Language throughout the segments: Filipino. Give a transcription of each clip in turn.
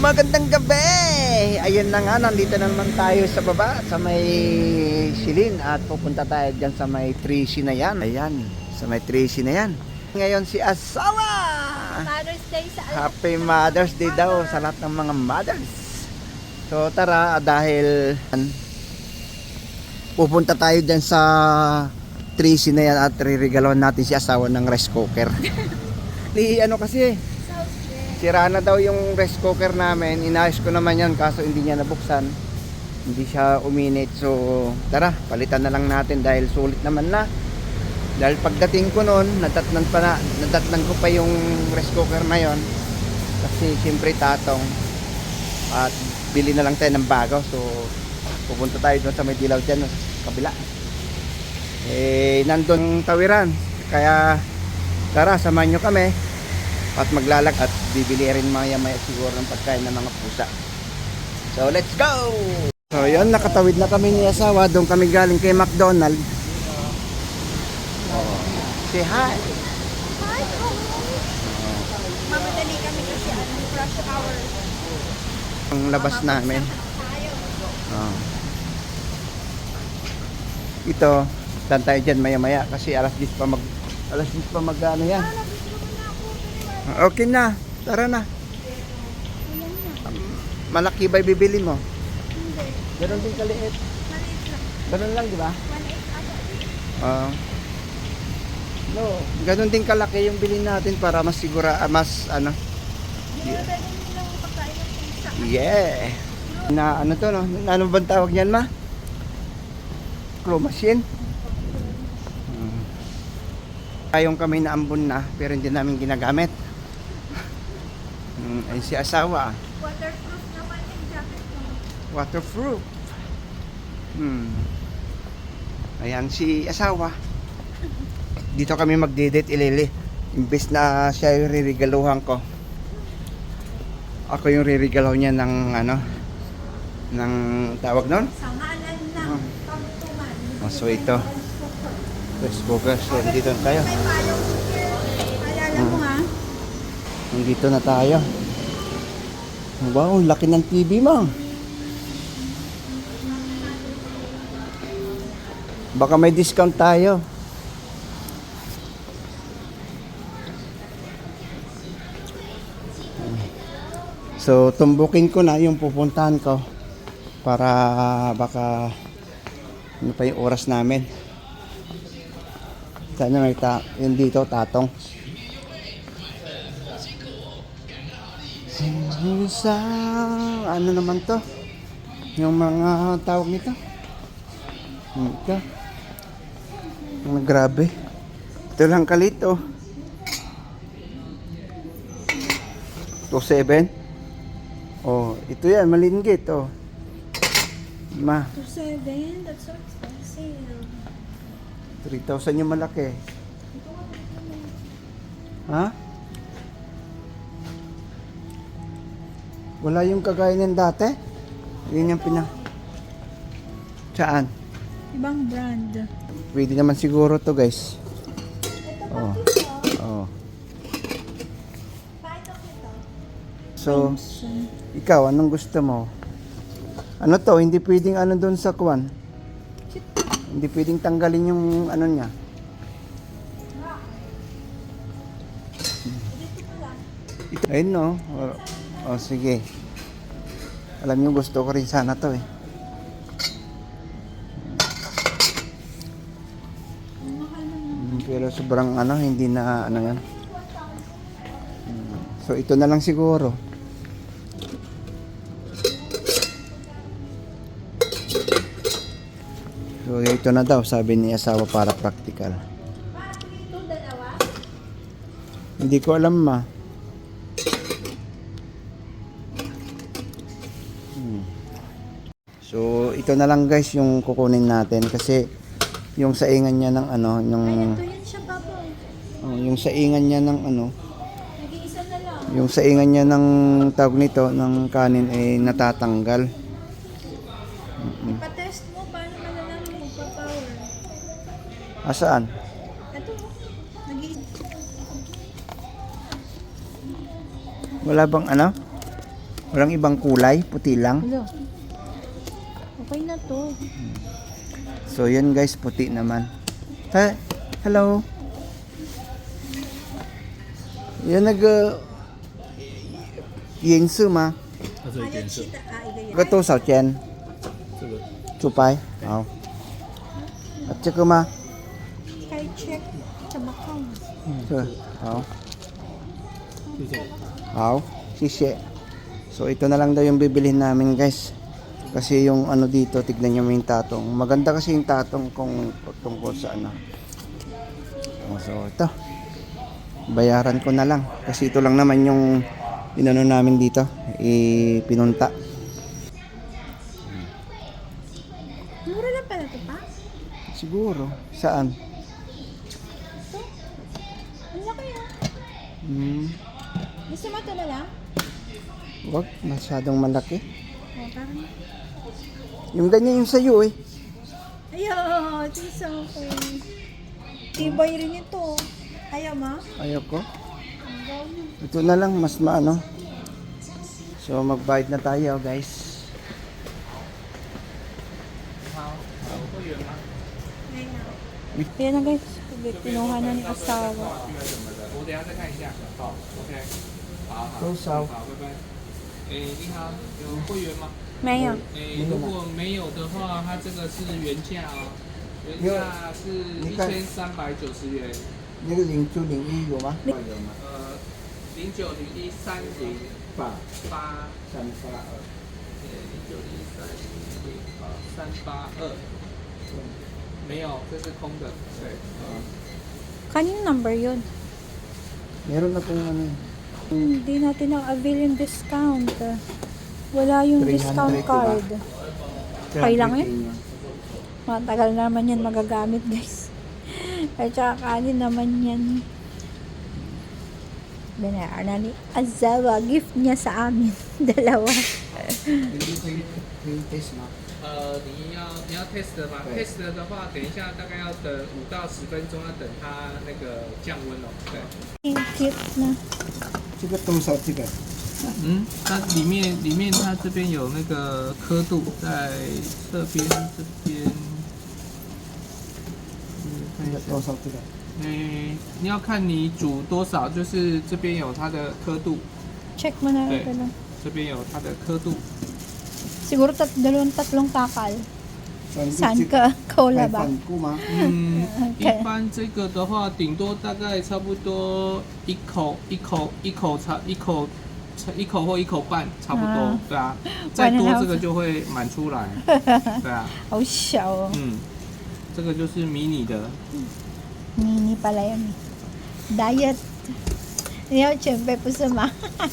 Magandang gabi! Ayun na nga, nandito na naman tayo sa baba, sa may Silin at pupunta tayo dyan sa may Tracy na yan. Ayan, sa may Tracy na yan. Ngayon si Asawa! Mother's Day sa Happy Mother's Day daw sa lahat ng mga mothers. So tara, dahil pupunta tayo dyan sa Tracy na yan at ririgalawan natin si Asawa ng rice cooker. Di ano kasi, Sira na daw yung rice cooker namin. Inayos ko naman yan kaso hindi niya nabuksan. Hindi siya uminit. So tara, palitan na lang natin dahil sulit naman na. Dahil pagdating ko noon, natatnan pa na, natatnan ko pa yung rice cooker na yon. Kasi siyempre tatong. At bili na lang tayo ng bago. So pupunta tayo doon sa may dilaw dyan, kabila. Eh, nandun tawiran. Kaya tara, samahan nyo kami at maglalag at bibili rin maya maya siguro ng pagkain ng mga pusa. So let's go! So yun, nakatawid na kami ni asawa. Doon kami galing kay McDonald. Oh. Say hi! Hi, Mamadali kami kasi ano, rush hour. Ang labas namin. Oh. Ito, tan tayo dyan maya maya kasi alas 10 pa mag alas 10 pa mag ano yan. Okay na, tara na. Malaki ba bibili mo? Hindi. Ganon din kaliit. Maliit lang. Ganon lang, di ba? 1.8 ata. Oo. no, ganun din kalaki yung bilhin natin para mas sigura, ah, mas ano, pusa. yeah. Na ano to no? Ano bang tawag niyan ma? Claw machine? Hmm. Tayong kami na ambon na pero hindi namin ginagamit. Hmm, ay si asawa, Waterproof naman yung jacket mo. waterproof. Hmm. Ayan si asawa. Dito kami magdidate ilili. Imbes na siya yung ririgaluhan ko. Ako yung ririgalaw niya ng ano ng tawag nun? Sa ngalan ng pagtuman. Oh, so ito. Rice cooker. So dito na tayo. Alala mo ha? Nandito na tayo. Wow, laki ng TV mo. Baka may discount tayo. So, tumbukin ko na yung pupuntahan ko para baka ano pa yung oras namin. Sana may ta yung dito tatong. Sa ano naman to? Yung mga tawag nito? Ito. Grabe. Ito lang kalito. 2.7. Oh, ito yan, malinggit oh. Ma, 2.7? That's so expensive. 3,000 yung malaki. Ha? Wala yung kagaya ng dati? Yun yung pina... Saan? Ibang brand. Pwede naman siguro to guys. Oh. Oh. So, ikaw, anong gusto mo? Ano to? Hindi pwedeng ano doon sa kuwan? Hindi pwedeng tanggalin yung ano niya. Ayun no. O, sige. Alam niyo gusto ko rin sana to eh. Pero sobrang ano, hindi na ano yan. So ito na lang siguro. So ito na daw sabi ni asawa para practical. Hindi ko alam ma. Ito na lang guys yung kukunin natin kasi yung saingan niya ng ano, yung Ito yan siya, Papa. oh, yung saingan niya ng ano, Nag-iisa na lang. yung saingan niya ng tawag nito ng kanin ay natatanggal. Ipatest mo, paano malalaman mo magpa-power? Asaan? Ito, nag Wala bang ano? Walang ibang kulay, puti lang. Hello. Okay na to. So, yun guys, puti naman. Ha? Hello? Yan nag... Uh, yinsu ma? Ano yung yinsu? Gato sao chen? Chupay? Oo. Oh. At saka ma? Kay check. Chabakong. Oo. Oo. Oh. Sisi. Oh, so, ito na lang daw yung bibilhin namin guys. Kasi yung ano dito, tignan mo yung tatong. Maganda kasi yung tatong kung tungkol sa ano. Oh, So ito. Bayaran ko na lang. Kasi ito lang naman yung inano namin dito. Ipinunta. Mura lang pala to pa. Siguro. Saan? Ang laki ah. Hmm. Gusto mo ito na lang? Wag, masyadong malaki. O, parang... Yung ganyan yung sayo eh. Ayaw, ito isa ko. Tibay rin ito. Ayaw ma? Ayoko. Ang gawin. Ito na lang, mas maano. So, magbayad na tayo, guys. Ayan na guys. Pinuha na ni asawa. 我等一下再看一下。好，OK，好好，多少好，拜拜。诶，你好，有会员吗？ Mayo. 诶，如果没有的话，它这个是原价哦，原价是一千三百九十元。那个零九零一有吗？有吗？呃，零九零一三零八八，三八二。呃，零九零一三零八三八二，没有，这是空的。对， Kanino number yun? Meron na pong ano. Hindi natin na-avail yung discount. Wala yung 300 discount diba? card. Okay lang eh. yun. Matagal naman yan magagamit guys. At saka kanin naman yan. Binayaran na ni Azawa. Gift niya sa amin. Dalawa. Hindi ko yung yung test na. 呃，你要你要 test 吗对？test 的话，等一下大概要等五到十分钟，要等它那个降温哦。对， Yung cute na. Sige, itong sa sige. 嗯，它里面里面它这边有那个刻度，在这边这边，嗯，看下多少这个。嗯，你要看你煮多少，就是这边有它的刻度。Check？这边有它的刻度。Si guro tat dalung tatlong kaka. 三颗够了吧？嗯，一般这个的话，顶多大概差不多一口一口一口茶一口。一口或一口半，差不多，对啊。再多这个就会满出来，对啊。好小哦。嗯，这个就是 mini 的。迷你巴拉白米，diet，你要准备不是吗？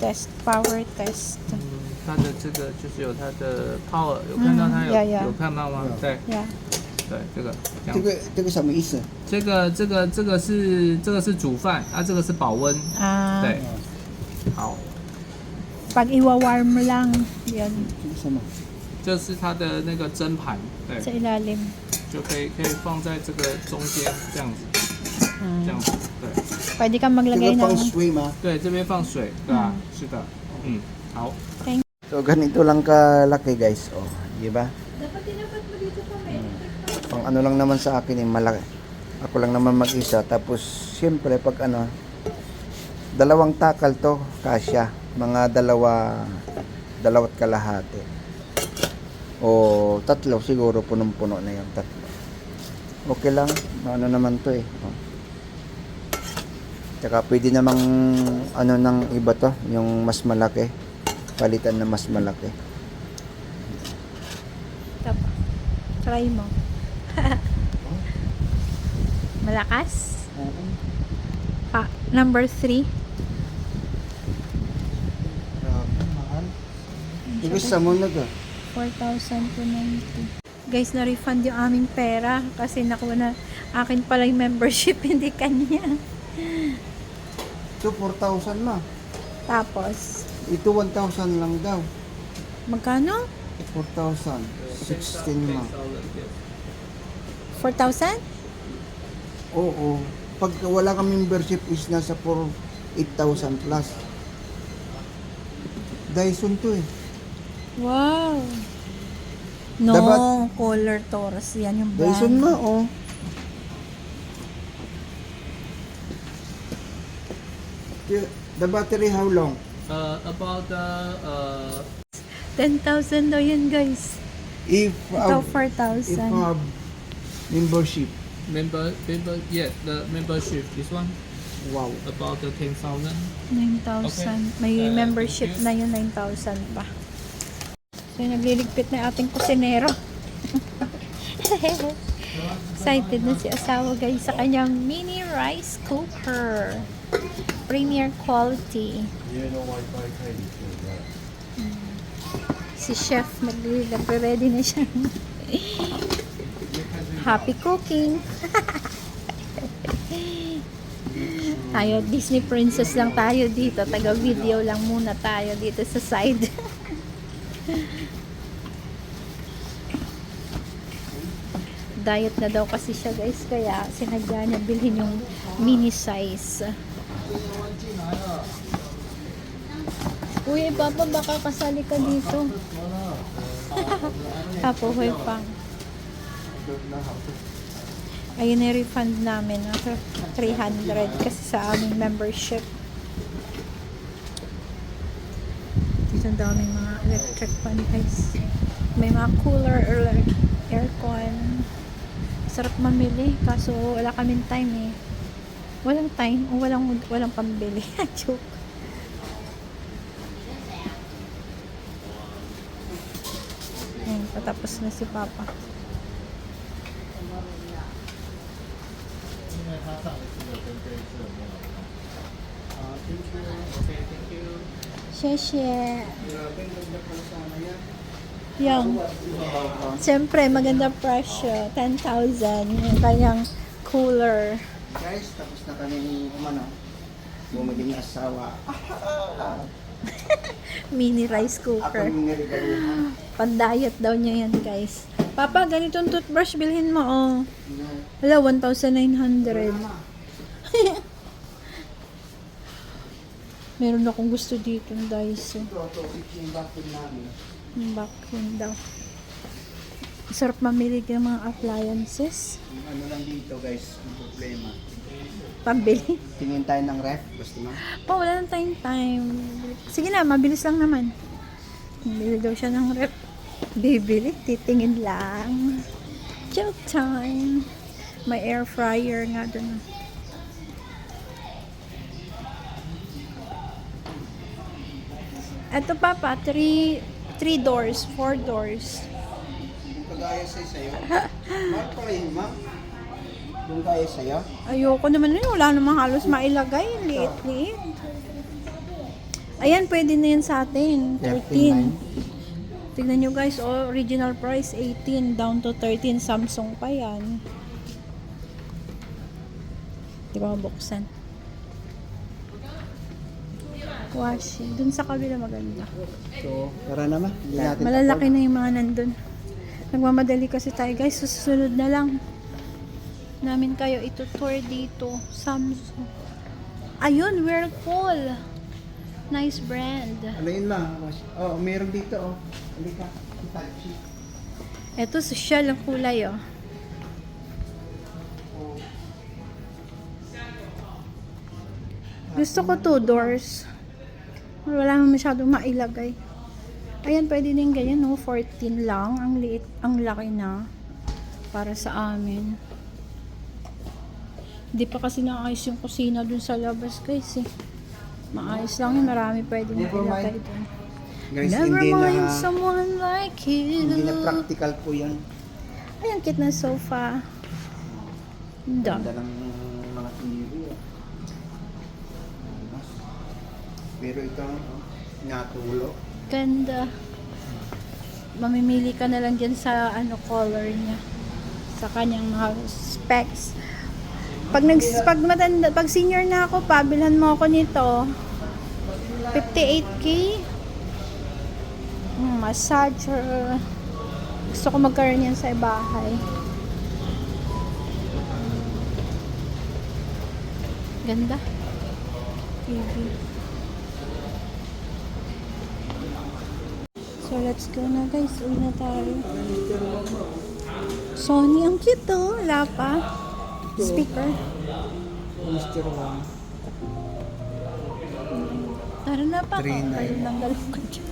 Test power test。嗯，它的这个就是有它的 power，有看到它有有看到吗？对。对，这个这样子， Tiga, tiga sa may isa. 这个这个这个是这个是煮饭，啊，这个是保温， Ah, 对，好， pag iwa-warm mo lang, yan, Tiga sa ma. 这是它的那个蒸盘，对。 sa ilalim. 就可以可以放在这个中间这样子，这样子，对 Pwede kang maglagay Tiga pang ng... sway ma. 对，这边放水，对吧？是的，嗯，好， So, ganito lang kalaki guys. Oh, di ba? Ano lang naman sa akin eh, malaki. Ako lang naman mag-isa. Tapos, siyempre, pag ano, dalawang takal to, kasya. Mga dalawa, dalawat kalahati. O tatlo, siguro punong-puno na yung tatlo. Okay lang, ano naman to eh. Oh. Tsaka pwede namang ano ng iba to, yung mas malaki. Palitan na mas malaki. Tap. Try mo. Malakas? Pa, number 3. Grabe, mahal. Tigas sa mo na ka. 4,290. Guys, na-refund yung aming pera kasi nakuha na akin pala yung membership, hindi kanya. Ito 4,000 ma. Tapos, Ito 1,000 lang daw. magkano? 4,000. 16 ma. 4,000? Oo. Pag wala kang membership is nasa 4 8,000 plus. Dyson to eh. Wow. No, Dapat- color Taurus. Yan yung brand. Dyson nga oh. The- The battery how long? Uh, about the uh, 10,000 daw yan, guys. If Ito, uh, if 4,000. uh, membership. member member yeah the membership this one Wow. about the ten thousand. 9,000. Okay. May Uh, membership na yun, 9,000 pa. So, nagliligpit na ating kusinero. Excited na si asawa guys sa kanyang mini rice cooker. Premier quality. Si chef nagre-ready na siya. Happy cooking. tayo Disney princess lang tayo dito. Taga video lang muna tayo dito sa side. Diet na daw kasi siya guys kaya sinadya niya bilhin yung mini size. Uy, Papa, baka kasali ka dito. Apo, huy pang. Ayun na refund namin. Nasa 300 kasi sa aming membership. Dito ang daming mga electric fan guys. May mga cooler or aircon. Sarap mamili. Kaso wala kaming time eh. Walang time o walang, walang pambili. Joke. Ayun, patapos na si Papa. Okay, thank you. Sheshe. Yung, siyempre, maganda presyo. 10,000. Yung kanyang cooler. Guys, tapos na kami umano. Bumili ng asawa. Mini rice cooker. Pan-diet daw niya yan, guys. Papa, ganitong toothbrush bilhin mo, oh. Wala, 1,900. Meron akong gusto dito ng Daiso. Ito, ito, yung namin. Yung vacuum daw. Sarap mamili ng mga appliances. Yung ano lang dito guys, yung problema. Pambili. Tingin tayo ng ref, gusto mo? Pa, wala nang tayong time. Sige na, mabilis lang naman. Bili daw siya ng rep. Bibili, titingin lang. Joke time. May air fryer nga dun. Ito papa, three, three doors, four doors. Kagaya sa'yo sa'yo. Mahal pa rin, ma? Yung kaya sa'yo? Ayoko naman yun. Wala namang halos mailagay. Liit-liit. Ayan, pwede na yan sa atin. 13. Tignan nyo guys, oh, original price 18 down to 13 Samsung pa yan. Di ba buksan? Washi. Dun sa kabila maganda. So, tara na ma. Hindi natin Malalaki na yung mga nandun. Nagmamadali kasi tayo guys. Susunod na lang. Namin kayo itutour dito. Samsung. Ayun, Whirlpool. Nice brand. Ano yun ma? Oh, meron dito oh. Halika. Itachi. Ito, social ang kulay oh. Gusto ko two doors. Wala naman masyadong mailagay. Ayan, pwede din ganyan, no? 14 lang. Ang liit, ang laki na. Para sa amin. Hindi pa kasi naayos yung kusina dun sa labas, guys, eh. Maayos lang yun. Marami pwede mailagay mind. dun. Guys, Never hindi mind na, someone like you. hindi na practical po yan. Ay, ang cute na sofa. Ang Ganda ng mga TV. oh. Pero ito, natulo. Ganda. Mamimili ka na lang dyan sa ano color niya. Sa kanyang mga specs. Pag nag pag matanda, pag senior na ako, pabilhan mo ako nito. 58k. Mm, massager. Gusto ko magkaroon yan sa bahay. Ganda. TV. So, let's go na guys. Uwi na tayo. Sony, ang cute to. Wala pa. Speaker. Mr. Wang. Tara na pa. Three nine. Ayun lang dalawa ko dyan.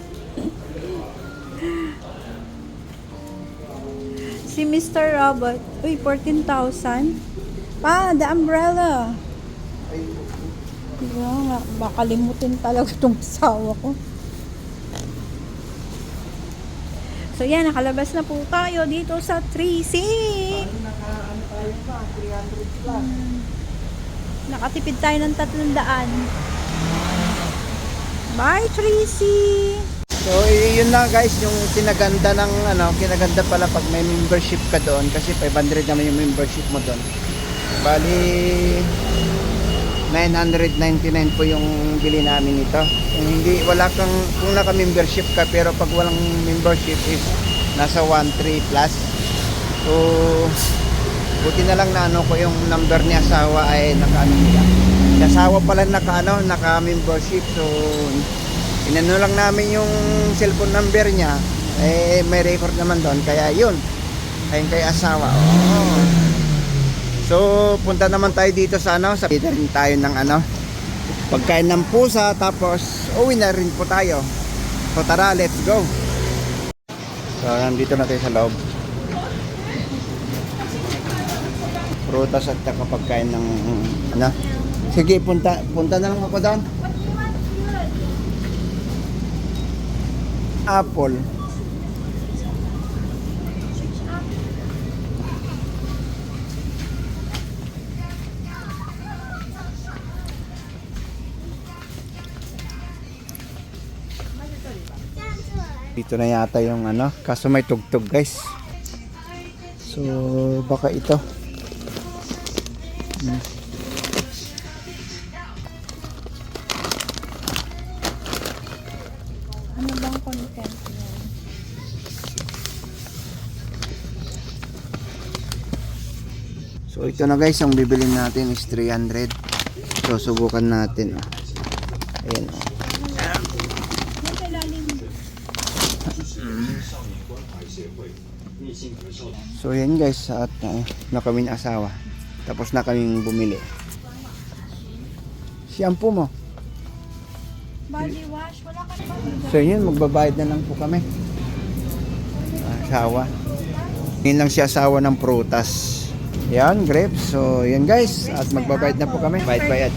si Mr. Robot. Uy, 14,000. Pa, the umbrella. Diba, ma- makalimutin talaga itong asawa ko. So yan, nakalabas na po tayo dito sa 3C. Hmm. Nakatipid tayo ng 300. Bye, 3C! So, yun na guys, yung kinaganda ng ano, kinaganda pala pag may membership ka doon kasi 500 naman yung membership mo doon. Bali 999 po yung bili namin ito. Hindi wala kang kung naka-membership ka pero pag walang membership is nasa 13 plus. So buti na lang na ano ko yung number ni asawa ay naka ano nila. Si asawa pala naka ano, naka membership. So inano lang namin yung cellphone number niya. Eh may record naman doon kaya yun. Ayun kay asawa. Oh. So, punta naman tayo dito sa ano, sa rin tayo ng ano, pagkain ng pusa, tapos uwi na rin po tayo. So, tara, let's go. So, nandito na tayo sa loob. Prutas at saka pagkain ng, ano. Sige, punta, punta na lang ako doon. Apple. Dito na yata yung ano, kaso may tugtog guys. So, baka ito. Hmm. Ano bang content yan? So, ito na guys, ang bibilin natin is 300. So, subukan natin. Ayan. oh. Yung kailalim. So, yan guys, at uh, na kami ng asawa. Tapos na kaming bumili. Shampoo mo. Body wash. Wala ka So yun, magbabayad na lang po kami. Asawa. Yun lang si asawa ng prutas. Yan, grapes. So yan guys, at magbabayad na po kami. Bayad-bayad.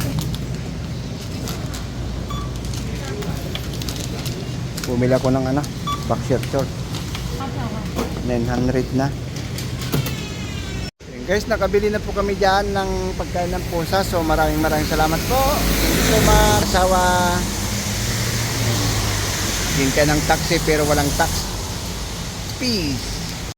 Bumila ko ng ano, boxer short. 900 na. Guys, nakabili na po kami dyan ng pagkain ng pusa. So maraming maraming salamat po. So much, asawa. Din ka ng taxi pero walang tax. Peace.